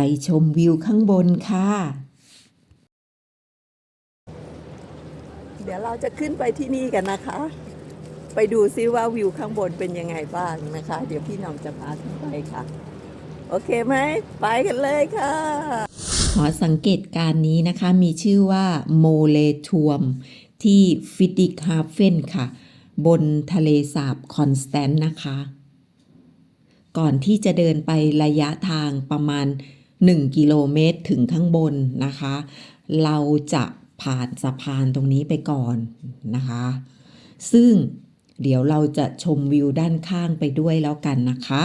ไปชมวิวข้างบนค่ะ เดี๋ยวเราจะขึ้นไปที่นี่กันนะคะ ไปดูซิว่าวิวข้างบนเป็นยังไงบ้างนะคะ เดี๋ยวพี่หน้องจะพาขึ้นไปค่ะ โอเคไหม ไปกันเลยค่ะ หอสังเกตการณ์นี้นะคะมีชื่อว่าโมเลทัวมที่ฟิดิกฮาเฟนค่ะ บนทะเลสาบคอนสแตนต์นะคะ ก่อนที่จะเดินไประยะทางประมาณ 1 กิโลเมตรถึงข้างบนนะคะ เราจะผ่านสะพานตรงนี้ไปก่อนนะคะ ซึ่งเดี๋ยวเราจะชมวิวด้านข้างไปด้วยแล้วกันนะคะ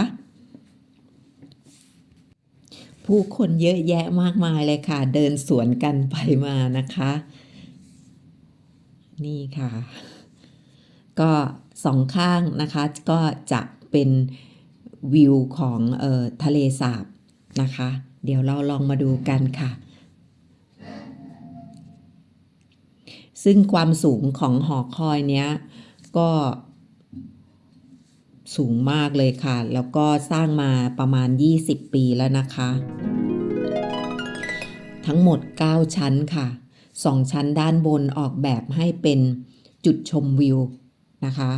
ผู้คนเยอะแยะมากมายเลยค่ะ เดินสวนกันไปมานะคะ นี่ค่ะ ก็สองข้างนะคะก็จะเป็นวิวของออทะเลสาบนะคะ เดี๋ยวเราลองมาดูกันค่ะ ซึ่งความสูงของหอคอยเนี้ยก็สูงมากเลยค่ะ แล้วก็สร้างมาประมาณ 20 ปีแล้วนะคะ ทั้งหมด 9 ชั้นค่ะ 2 ชั้นด้านบนออกแบบให้เป็นจุดชมวิวนะคะ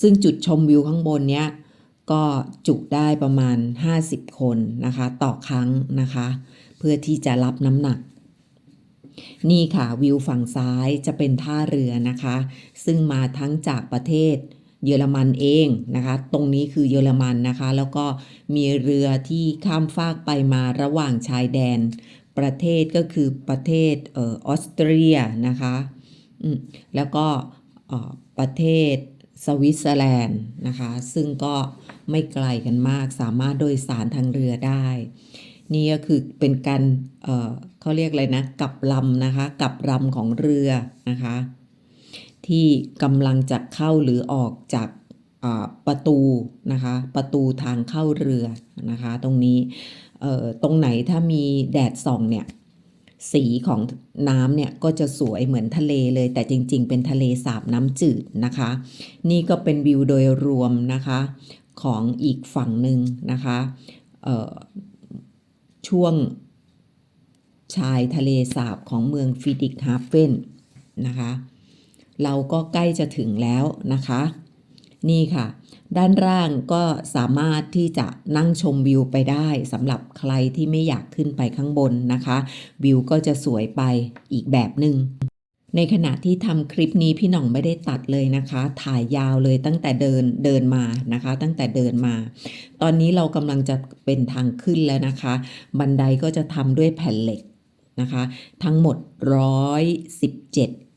ซึ่งจุดชมวิวข้างบนเนี้ย ก็จุได้ประมาณ 50 คนนะคะ ต่อครั้งนะคะ เพื่อที่จะรับน้ำหนัก นี่ค่ะวิวฝั่งซ้ายจะเป็นท่าเรือนะคะ ซึ่งมาทั้งจากประเทศเยอรมันเองนะคะ ตรงนี้คือเยอรมันนะคะ แล้วก็มีเรือที่ข้ามฟากไปมาระหว่างชายแดน ประเทศก็คือประเทศออสเตรียนะคะ แล้วก็ประเทศ สวิตเซอร์แลนด์นะคะ ซึ่งก็ไม่ไกลกันมากสามารถโดยสารทางเรือได้ นี่ก็คือเป็นการเเขาเรียกอะไรนะกับลำนะคะกับลำของเรือนะคะ ที่กำลังจะเข้าหรือออกจากประตูนะคะ ประตูทางเข้าเรือนะคะ ตรงนี้ตรงไหนถ้ามีแดดส่องเนี่ย สีของน้ำเนี่ยก็จะสวยเหมือนทะเลเลย แต่จริง ๆ เป็นทะเลสาบน้ำจืดนะคะ นี่ก็เป็นวิวโดยรวมนะคะของอีกฝั่งหนึ่งนะคะช่วงชายทะเลสาบของเมืองฟิดิกฮาเฟนนะคะ เราก็ใกล้จะถึงแล้วนะคะ นี่ค่ะ ด้านล่างก็สามารถที่จะนั่งชมวิวไปได้สำหรับใครที่ไม่อยากขึ้นไปข้างบนนะคะ วิวก็จะสวยไปอีกแบบหนึ่งในขณะที่ทำคลิปนี้พี่หน่องไม่ได้ตัดเลยนะคะ ถ่ายยาวเลยตั้งแต่เดินเดินมานะคะ ตั้งแต่เดินมา ตอนนี้เรากำลังจะเป็นทางขึ้นแล้วนะคะ บันไดก็จะทำด้วยแผ่นเหล็กนะคะ ทั้งหมด 117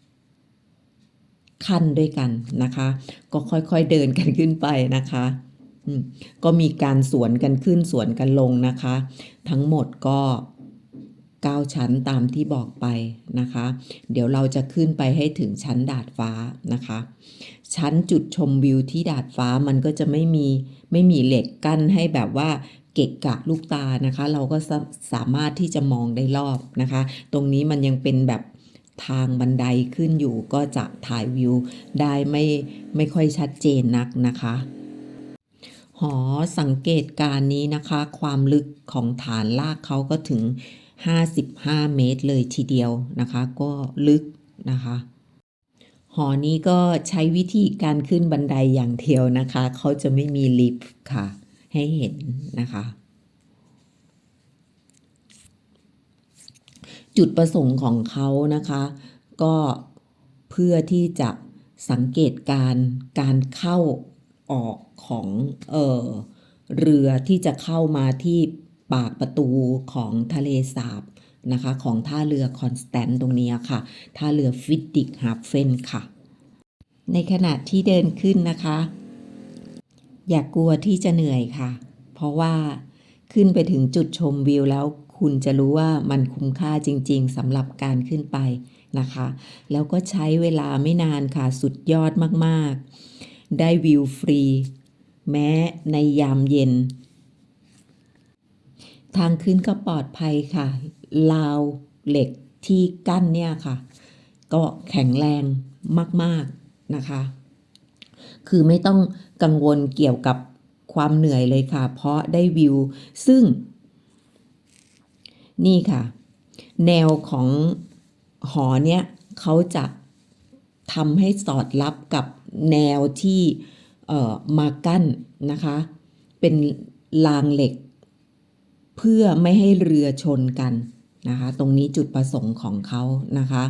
ขั้นด้วยกันนะคะ ก็ค่อยๆเดินกันขึ้นไปนะคะก็มีการสวนกันขึ้นสวนกันลงนะคะ ทั้งหมดก็ 9 ชั้นตามที่บอกไปนะคะ เดี๋ยวเราจะขึ้นไปให้ถึงชั้นดาดฟ้านะคะ ชั้นจุดชมวิวที่ดาดฟ้ามันก็จะไม่มีไม่มีเหล็กกั้นให้แบบว่าเกะกะลูกตานะคะ เราก็สามารถที่จะมองได้รอบนะคะ ตรงนี้มันยังเป็นแบบ ทางบันไดขึ้นอยู่ก็จะถ่ายวิวได้ไม่ไม่ค่อยชัดเจนนักนะคะหอสังเกตการนี้นะคะ ความลึกของฐานลากเขาก็ถึง 55 เมตรเลยทีเดียวนะคะ ก็ลึกนะคะ หอนี้ก็ใช้วิธีการขึ้นบันไดอย่างเดียวนะคะ เขาจะไม่มีลิฟต์ค่ะ ให้เห็นนะคะ จุดประสงค์ของเขานะคะ ก็เพื่อที่จะสังเกตการ์การเข้าออกของเออเรือที่จะเข้ามาที่ปากประตูของทะเลสาบนะคะ ของท่าเรือคอนสแตนต์ตรงนี้ค่ะ ท่าเรือฟิดดิกฮาเฟนค่ะ ในขณะที่เดินขึ้นนะคะ อย่ากกลัวที่จะเหนื่อยค่ะ เพราะว่าขึ้นไปถึงจุดชมวิวแล้ว คุณจะรู้ว่ามันคุ้มค่าจริง ๆสำหรับการขึ้นไปนะคะ แล้วก็ใช้เวลาไม่นานค่ะสุดยอดมากๆ ได้วิวฟรี แม้ในยามเย็น ทางขึ้นก็ปลอดภัยค่ะราวเหล็กที่กั้นเนี่ยค่ะ ก็แข็งแรงมาก ๆนะคะ คือไม่ต้องกังวลเกี่ยวกับความเหนื่อยเลยค่ะ เพราะได้วิว ซึ่ง นี่ค่ะ แนวของหอเนี้ยเขาจะทำให้สอดรับกับแนวที่เอ่อมากั้นนะคะ เป็นรางเหล็ก เพื่อไม่ให้เรือชนกันนะคะ ตรงนี้จุดประสงค์ของเขานะคะ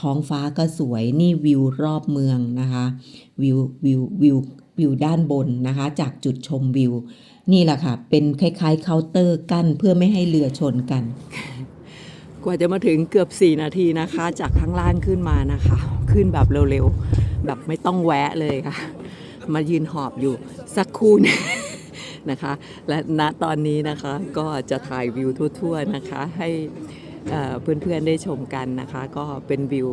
ท้องฟ้าก็สวยนี่วิวรอบเมืองนะคะ วิววิววิววิวด้านบนนะคะ จากจุดชมวิว นี่แหละค่ะ เป็นคล้ายๆเคาน์เตอร์กั้นเพื่อไม่ให้เรือชนกัน กว่าจะมาถึงเกือบ 4 นาทีนะคะ จากข้างล่างขึ้นมานะคะ ขึ้นแบบเร็วๆ แบบไม่ต้องแวะเลยค่ะ มายืนหอบอยู่สักครู่นึงนะคะ และณตอนนี้นะคะก็จะถ่ายวิวทั่วๆนะคะให้เพื่อนๆได้ชมกันนะคะ ก็เป็นวิว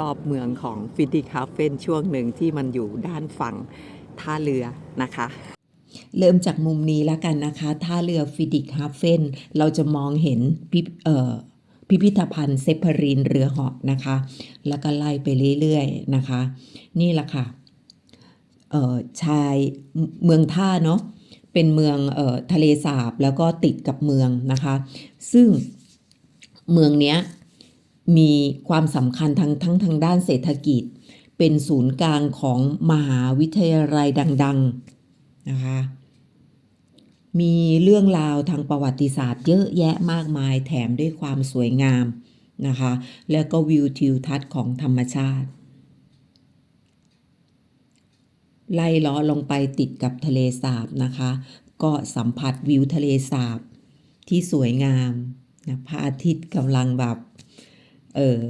รอบๆเมืองของฟิดดี้คาเฟนช่วงหนึ่งที่มันอยู่ด้านฝั่งท่าเรือนะคะ เริ่มจากมุมนี้แล้วกันนะคะท่าเรือฟิดิกฮาเฟนเราจะมองเห็นพิเอ่อพิพิธภัณฑ์เซพารีนเรือเหาะนะคะ แล้วก็ไล่ไปเรื่อยๆนะคะ นี่แหละค่ะชายเมืองท่าเนาะเป็นเมืองออทะเลสาบแล้วก็ติดกับเมืองนะคะ ซึ่งเมืองเนี้ยมีความสำคัญทั้งทั้งทางด้านเศรษฐกิจ เป็นศูนย์กลางของมหาวิทยาลัยดัง ๆนะคะ มีเรื่องราวทางประวัติศาสตร์เยอะแยะมากมายแถมด้วยความสวยงามนะคะ แล้วก็วิวทิวทัศน์ของธรรมชาติ ไล่ล้อลงไปติดกับทะเลสาบนะคะ ก็สัมผัสวิวทะเลสาบที่สวยงามนะพระอาทิตย์กำลังแบบเออ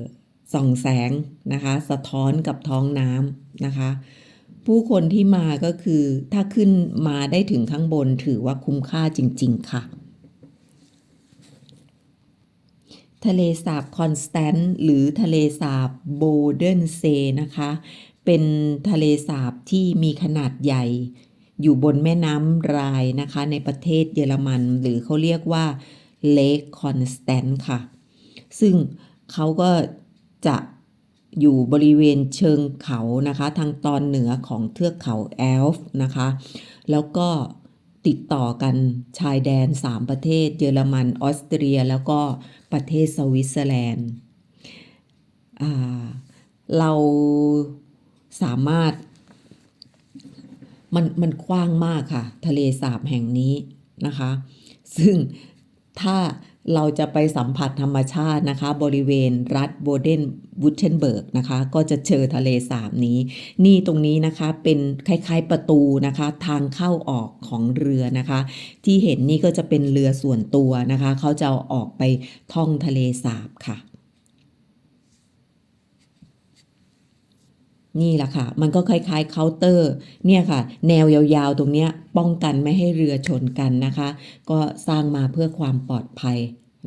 ส่องแสงนะคะ สะท้อนกับท้องน้ำนะคะ ผู้คนที่มาก็คือถ้าขึ้นมาได้ถึงข้างบนถือว่าคุ้มค่าจริง ๆ ค่ะ ทะเลสาบคอนสแตนต์หรือทะเลสาบโบเดนเซนะคะ เป็นทะเลสาบที่มีขนาดใหญ่ อยู่บนแม่น้ำรายนะคะ ในประเทศเยอรมัน หรือเขาเรียกว่าเลคคอนสแตนต์ค่ะ ซึ่งเขาก็จะ อยู่บริเวณเชิงเขานะคะ ทางตอนเหนือของเทือกเขาแอลฟ์นะคะ แล้วก็ติดต่อกันชายแดน 3 ประเทศ เยอรมัน ออสเตรีย แล้วก็ประเทศสวิตเซอร์แลนด์เราสามารถ มันมันกว้างมากค่ะ ทะเลสาบแห่งนี้นะคะ ซึ่ง ถ้าเราจะไปสัมผัสธรรมชาตินะคะ บริเวณรัฐโบเดนวูเชนเบิร์กนะคะ ก็จะเจอทะเลสาบนี้ นี่ตรงนี้นะคะเป็นคล้ายๆประตูนะคะ ทางเข้าออกของเรือนะคะ ที่เห็นนี่ก็จะเป็นเรือส่วนตัวนะคะ เขาจะออกไปท่องทะเลสาบค่ะ นี่แหละค่ะ มันก็คล้ายๆเคาน์เตอร์ เนี่ยค่ะ แนวยาวๆ ตรงเนี้ยป้องกันไม่ให้เรือชนกันนะคะ ก็สร้างมาเพื่อความปลอดภัย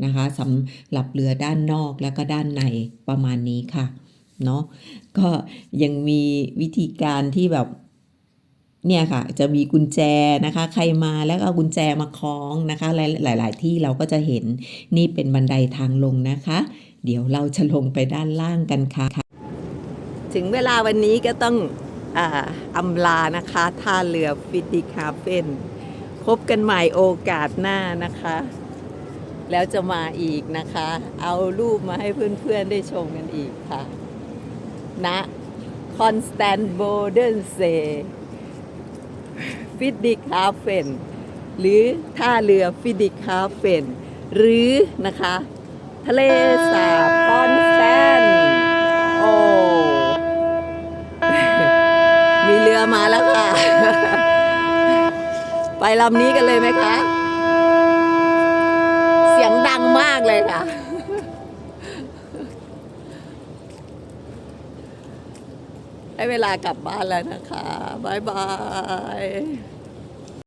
นะคะสำหรับเรือด้านนอกแล้วก็ด้านในประมาณนี้ค่ะเนาะก็ยังมีวิธีการที่แบบเนี่ยค่ะ จะมีกุญแจนะคะ ใครมาแล้วเอากุญแจมาคล้องนะคะ หลาย ๆ ที่เราก็จะเห็นนี่เป็นบันไดทางลงนะคะ เดี๋ยวเราจะลงไปด้านล่างกันค่ะ ถึงเวลาวันนี้ก็ต้องอำลานะคะท่าเรือฟิติคาเฟนพบกันใหม่โอกาสหน้านะคะ แล้วจะมาอีกนะคะ เอารูปมาให้เพื่อนๆได้ชมกันอีกค่ะณคอนสแตนโบเดนเซฟิตดิคาเฟนหรือท่าเรือฟิตดิคาเฟนหรือนะคะ ทะเลสาบคอน มีเรือมาแล้วค่ะ ไปลำนี้กันเลยไหมคะ เสียงดังมากเลยค่ะให้เวลากลับบ้านแล้วนะคะ บ๊ายบาย